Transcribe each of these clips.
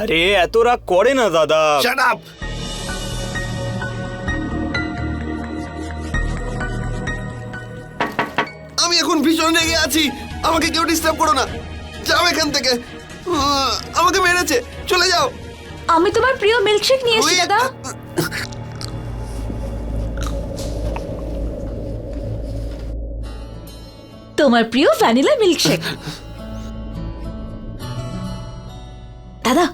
আরে এত রাগ করে না দাদা। শাট আপ আমি এখন ভীষণ রেগে আছি। আমাকে কেউ ডিস্টার্ব করো না। যাও এখান থেকে। আমাকে মেরেছে। চলে যাও। আমি তোমার প্রিয় মিল্কশেক নিয়ে এসেছি দাদা। তোমার প্রিয় ভ্যানিলা মিল্কশেক দাদা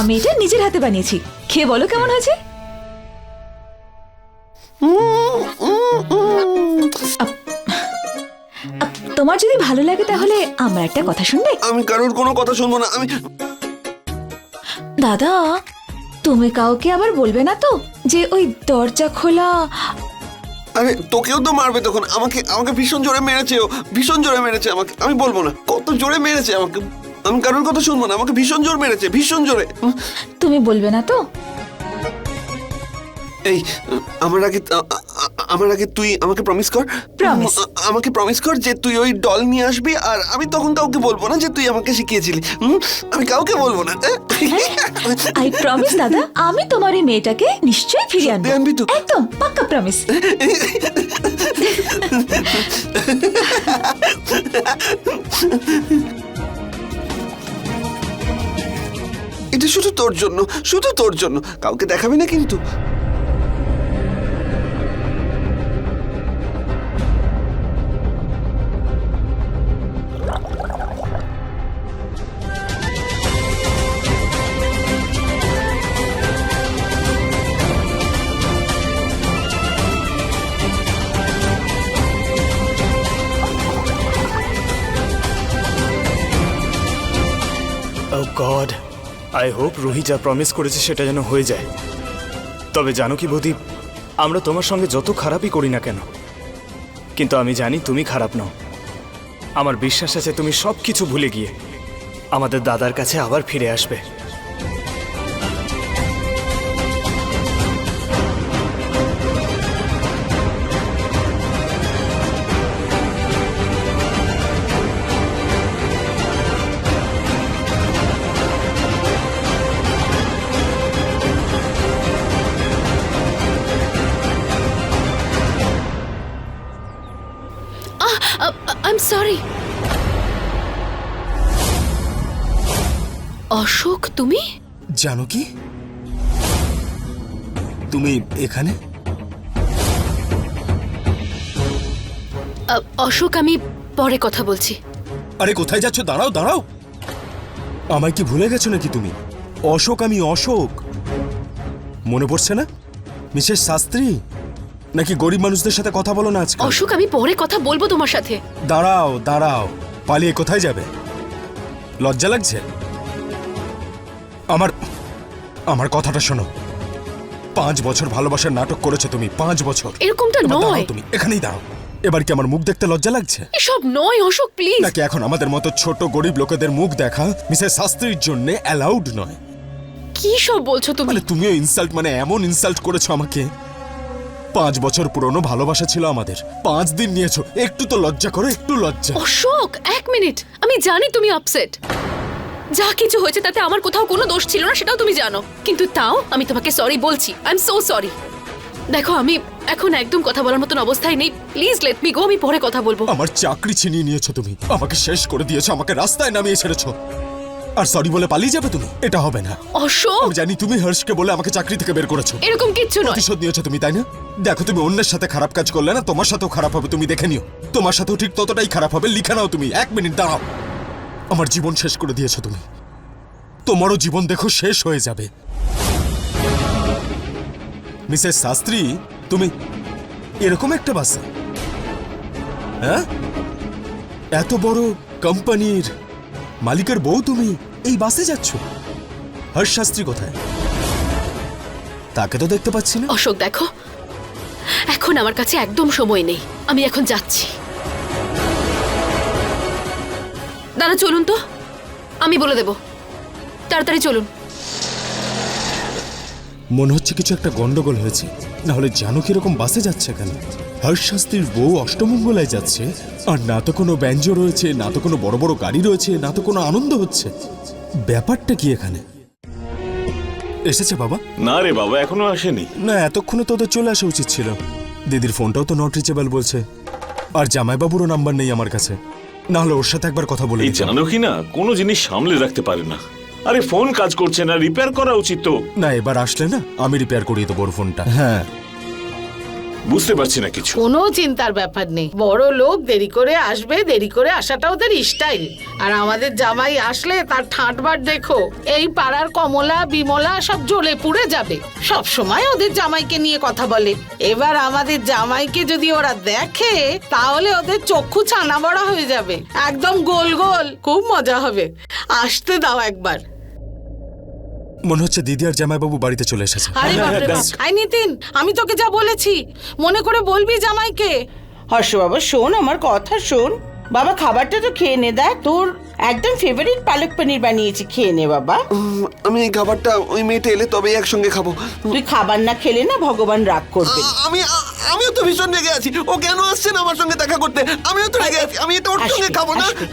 আমি এটা নিজের হাতে বানিয়েছি। খেয়ে বলো কেমন হয়েছে? আপ, তোমার যদি ভালো লাগে তাহলে আমার একটা কথা শুনবে? আমি কারোর কোনো কথা শুনব না আমি দাদা তুমি কাউকে আবার বলবে না তো যে ওই দরজা খোলা? আরে তোকেও তো মারবে তখন। আমাকে আমাকে ভীষণ জোরে মেরেছে ও। ভীষণ জোরে মেরেছে আমাকে। আমি বলব না। কত জোরে মেরেছে আমাকে। আমি কারোর কথা শুনব না আমাকে ভীষণ জোর মেরেছে ভীষণ জোরে। তুমি বলবে না তো? এই আমার আগে আমার আগে তুই আমাকে প্রমিস কর. আমাকে প্রমিস কর যে তুই ওই ডল নিয়ে আসবি আর আমি তখন কাউকে বলব না যে তুই আমাকে শিখিয়েছিলি? আমি কাউকে বলব না আই প্রমিস দাদা আমি তোমার এই মেয়েটাকে নিশ্চয়ই ফিরিয়ে আনব। আনবি তো? একদম পাক্কা প্রমিস শুধু তোর জন্য শুধু তোর জন্য। কাউকে দেখাবি না কিন্তু। Oh God I hope Ruhi যা প্রমিস করেছে সেটা যেন হয়ে যায়। তবে জানো কি বদীপ আমরা তোমার সঙ্গে যত খারাপই করি না কেন, কিন্তু আমি জানি তুমি খারাপ নও। আমার বিশ্বাস আছে তুমি সব কিছু ভুলে গিয়ে আমাদের দাদার কাছে আবার ফিরে আসবে। আই এম সরি অশোক তুমি? জানো কি? তুমি এখানে? অশোক আমি পরে কথা বলছি। আরে কোথায় যাচ্ছ? দাঁড়াও দাঁড়াও। আমায় কি ভুলে গেছো নাকি তুমি? অশোক আমি অশোক। মনে পড়ছে না? মিসেস শাস্ত্রী? নাকি গরিব মানুষদের সাথে কথা বলো না আজকাল? অশোক আমি পরে কথা বলব তোমার সাথে। দাঁড়াও দাঁড়াও। পালিয়ে কোথায় যাবে? লজ্জা লাগছে? আমার আমার কথাটা শোনো। পাঁচ বছর ভালোবাসার নাটক করেছ তুমি পাঁচ বছর। এরকমটা এবার দাঁড়াও নয়। তুমি এখানেই দাঁড়াও। এবার কি আমার মুখ দেখতে লজ্জা লাগছে? এসব নয় অশোক প্লিজ নাকি এখন আমাদের মতো ছোট গরিব লোকেদের মুখ দেখা মিসেস শাস্ত্রীর জন্য অ্যালাউড নয়? কি সব বলছো তুমি? মানে তুমিও ইনসাল্ট মানে এমন ইনসাল্ট করেছ আমাকে। পাঁচ বছর পুরনো ভালোবাসা ছিল আমাদের। পাঁচ দিন নিয়েছো একটু তো লজ্জা করো একটু লজ্জা। অশোক এক মিনিট। আমি জানি তুমি আপসেট যা কিছু হয়েছে তাতে আমার কোথাও কোনো দোষ ছিল না সেটাও তুমি জানো। কিন্তু তাও আমি তোমাকে সরি বলছি। আই এম সো সরি দেখো আমি এখন একদম কথা বলার মতন অবস্থায় নেই। প্লিজ লেট মি গো আমি পরে কথা বলব। আমার চাকরি ছিনিয়ে নিয়েছো তুমি। আমাকে শেষ করে দিয়েছ আমাকে রাস্তায় নামিয়ে ছেড়েছো। আর সরি বলে পালিয়ে যাবে তুমি? এটা হবে না। অশোক! আমি জানি তুমি হর্ষকে বলে আমাকে চাকরি থেকে বের করেছ। এরকম কিচ্ছু নয়। প্রতিশোধ নিয়েছো তুমি তাই না? দেখো তুমি অন্যের সাথে খারাপ কাজ করলে না তোমার সাথেও খারাপ হবে তুমি দেখে নিও। তোমার সাথেও ঠিক ততটাই খারাপ হবে লিখে নাও তুমি এক মিনিট দাঁড়াও। আমার জীবন শেষ করে দিয়েছ তুমি। তোমারও জীবন দেখো শেষ হয়ে যাবে। মিসেস শাস্ত্রী তুমি এরকম একটা বাসে? হ্যাঁ? এত বড় কোম্পানির মালিকের বউ তুমি এই বাসে যাচ্ছ? হর্ষ শাস্ত্রী কোথায়? তাকে তো দেখতে পাচ্ছি না। অশোক দেখো। এখন আমার কাছে একদম সময় নেই। আমি এখন যাচ্ছি। দাদা চলুন তো। আমি বলে দেব। তাড়াতাড়ি চলুন। মনে হচ্ছে কিছু একটা গন্ডগোল হয়েছে। না হলে জানো কীরকম বাসে যাচ্ছে কেন? হর্ষ শাস্ত্রীর বউ অষ্টমঙ্গলায় যাচ্ছে। আর না তো কোনো ব্যঞ্জ রয়েছে না তো কোনো বড় বড় গাড়ি রয়েছে না তো কোনো আনন্দ হচ্ছে। ব্যাপারটা কি এখানে? এসেছে বাবা? না রে বাবা এখনও আসেনি। না এতক্ষণে তো ওদের চলে আসা উচিত ছিল। দিদির ফোনটাও তো নট রিচেবল বলছে। আর জামাইবাবুরও নাম্বার নেই আমার কাছে। না হলে ওর সাথে একবার কথা বলে এই জানো কি না কোনো জিনিস সামলে রাখতে পারে না। আরে ফোন কাজ করছে না রিপেয়ার করা উচিত তো। না এবার আসলে না আমি রিপেয়ার করিয়ে দেবো ওর ফোনটা। হ্যাঁ। বুঝতে পারছি না কিছু। কোনো চিন্তার ব্যাপার নেই। বড় লোক দেরি করে আসবে, দেরি করে আসাটা ওদের স্টাইল। আর আমাদের জামাই আসলে তার ঠাঁটবার দেখো, এই পাড়ার কমলা, বিমলা সব জ্বলে পুড়ে যাবে। সব সময় ওদের জামাইকে নিয়ে কথা বলে। এবার আমাদের জামাইকে যদি ওরা দেখে, তাহলে ওদের চক্ষু ছানা বড়া হয়ে যাবে। একদম গোল গোল, খুব মজা হবে। আসতে দাও একবার। মনে হচ্ছে দিদি আর জামাইবাবু বাড়িতে চলে এসেছে। আরে বাপরে বাপ। আই নিতিন আমি তোকে যা বলেছি মনে করে বলবি জামাইকে। হর্ষ বাবা শোন আমার কথা শোন। বাবা খাবারটা তো খেয়ে নে দেখ তোর একদম ফেভারিট পালক পনির বানিয়েছি খেয়ে নে বাবা। উম, আমি এই খাবারটা ওই মেয়েটা এলে তবেই একসঙ্গে খাব। তুই খাবার না খেলে না ভগবান রাগ করবে। আ- আমি আ- আমিও তো ভীষণ রেগে আছি। ও কেন আসছে না আমার সঙ্গে দেখা করতে? আমিও তো রেগে আছি। আমি এটা ওর সঙ্গে আসবে, খাব না। আসবে।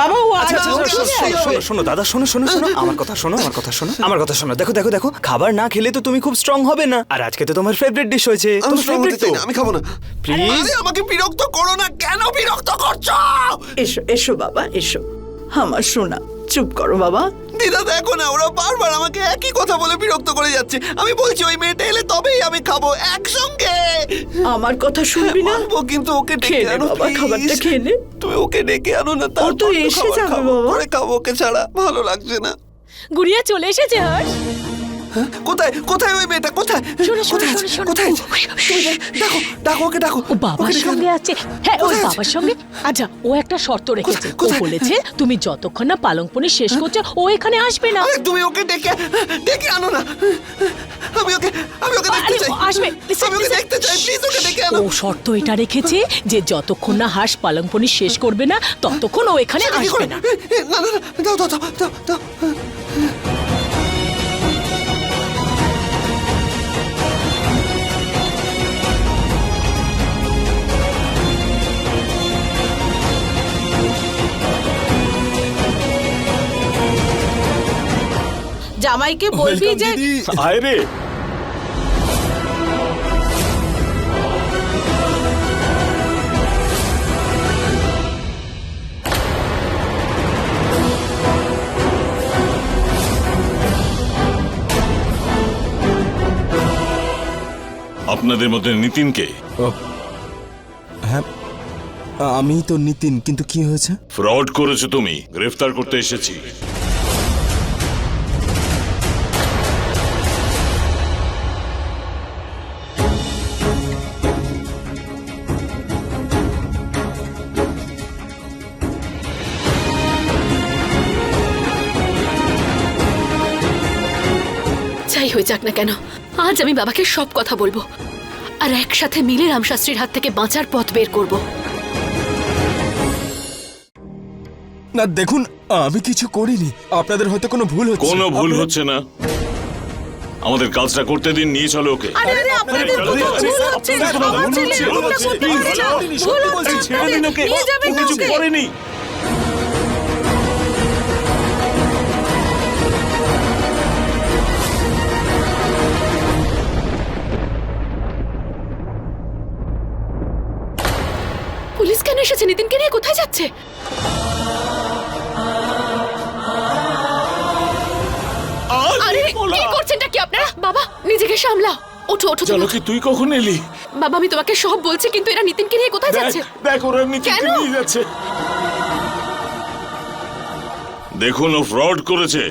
বাবা ও আচ্ছা আচ্ছা আচ্ছা, শোনো, শোনো, শোনো, শোনো দাদা শোনো শোনো শোনো আমার কথা শোনো আমার কথা শোনো আমার কথা শোনো। দেখো দেখো দেখো খাবার না খেলে তো তুমি খুব স্ট্রং হবে না। আর আজকে তো তোমার ফেভারিট ডিশ হয়েছে। তোমার ফেভারিট তো। আমি খাব না। Please? আরে আমাকে বিরক্ত করো না কেন বিরক্ত করছ? এসো এসো বাবা এসো। আমার সোনা চুপ করো বাবা। দিদা দেখো না ওরা বারবার আমাকে একই কথা বলে বিরক্ত করে যাচ্ছে। আমি বলছি ওই মেয়েটা এলে তবেই আমি খাব একসঙ্গে। আমার কথা শুনবি না? বলব কিন্তু ওকে ডেকে আনো বাবা খাবারটা খেয়ে নে। তুমি ওকে ডেকে আনো না তারপর তো এসে যাবে বাবা। খাব ওকে ছাড়া ভালো লাগছে না। গুড়িয়া চলে এসেছে হর্ষ কোথায়? কোথায় ওই মেয়েটা? কোথায়? কোথায় আছে? কোথায় আছে? তুমি ডাকো ডাকো ওকে ডাকো। ও বাবার ওকে ডেকে সঙ্গে আছে। হ্যাঁ কোথায় আছে? বাবার সঙ্গে। আচ্ছা ও একটা শর্ত রেখেছে। ও কোথায়? বলেছে তুমি যতক্ষণ না পালং পনির শেষ করছ ও এখানে আসবে না। আরে তুমি ওকে ডেকে ডেকে আনো না। আমি ওকে আমি ওকে দেখতে আরে, চাই। ও আসবে। Listen, আমি ওকে listen. দেখতে চাই। প্লিজ ওকে ডেকে আনো। ও শর্ত এটা রেখেছে যে যতক্ষণ না হাঁস পালং পনির শেষ করবে না ততক্ষণ ও এখানে সেটা কি আসবে করে? না। না না না দাও দাও দাও দাও দাও জামাইকে বলবি যে। আয় রে। আপনাদের মধ্যে নিতিনকে? হ্যাঁ আমি তো নিতিন কিন্তু কি হয়েছে? ফ্রড করেছ তুমি। গ্রেফতার করতে এসেছি। হয়ে যাক না কেন আজ আমি বাবাকে সব কথা বলব আর একসাথে মিলে রামশাস্ত্রীর হাত থেকে বাঁচার পথ বের করব। না দেখুন আমি কিছু করিনি। আপনাদের হয়তো কোনো ভুল হচ্ছে। কোনো ভুল হচ্ছে না। আমাদের কাজটা করতে দিন নিয়ে চলো ওকে। আরে আরে আপনাদের আরে, কোথাও আরে, ভুল হচ্ছে? আপনাদের আমার ভুল ছেলে হচ্ছে, এরকমটা হচ্ছে, করতে please, পারে না। সত্যি ভুল সত্যি হচ্ছে। বলছি, ছেড়ে দিন ওকে। নিয়ে যাবেন ও না কিছু ওকে। করেনি। পুলিশ কেন এসেছে নিতিনকে নিয়ে কোথায় যাচ্ছে? আরে কি করছেনটা কি আপনারা? বাবা নিজেকে সামলাও। ওঠো ওঠো চলো কি তুই কখন এলি? বাবা আমি তোমাকে সব বলছি কিন্তু এরা নিতিনকে নিয়ে কোথায় যাচ্ছে? দেখ ওরা নিতিনকে কেন? নিয়ে যাচ্ছে। দেখুন ও ফ্রড করেছে।